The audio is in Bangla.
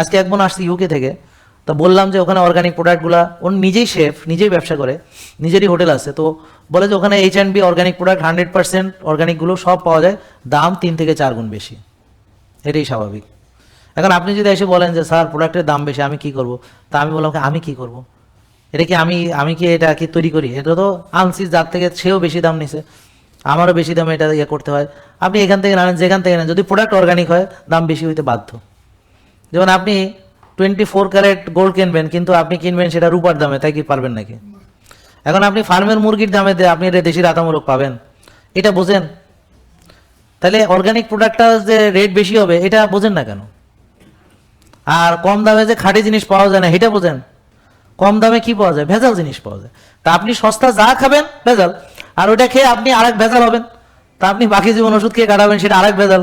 আজকে এক বোন আসছে ইউকে থেকে। তো বললাম যে ওখানে অর্গানিক প্রোডাক্টগুলো ওর নিজেই শেফ নিজেই ব্যবসা করে, নিজেরই হোটেল আছে। তো বলে যে ওখানে H and B organic product hundred percent অর্গানিকগুলো সব পাওয়া যায়, দাম তিন থেকে চার গুণ বেশি। এটাই স্বাভাবিক। এখন আপনি যদি এসে বলেন যে, স্যার প্রোডাক্টের দাম বেশি, আমি কি করব? তা আমি বললাম আমি কি করব? এটা কি আমি আমি কি এটা কি তৈরি করি? এটা তো আনছি যার থেকে সেও বেশি দাম নিছে। আমারও বেশি দামে এটা ইয়ে করতে হয়। আপনি এখান থেকে নেন যেখান থেকে নেন, যদি প্রোডাক্ট অর্গানিক হয়, দাম বেশি হইতে বাধ্য। যেমন আপনি টোয়েন্টি ফোর ক্যারেট গোল্ড কিনবেন, কিন্তু আপনি কিনবেন সেটা রূপার দামে, তাই কি পারবেন নাকি? এখন আপনি ফার্মের মুরগির দামে আপনি এটা দেশি রাতামূলক পাবেন। এটা বোঝেন? তাহলে অর্গানিক প্রোডাক্টটা যে রেট বেশি হবে, এটা বোঝেন না কেন? আর কম দামে যে খাঁটি জিনিস পাওয়া যায় না, এটা বোঝেন? কম দামে কি পাওয়া যায়? ভেজাল জিনিস পাওয়া যায়। তা আপনি সস্তা যা খাবেন, ভেজাল, আর ওটা খেয়ে আপনি আরেক ভেজাল হবেন। তা আপনি বাকি জীবন ওষুধ খেয়ে কাটাবেন, সেটা আরেক ভেজাল।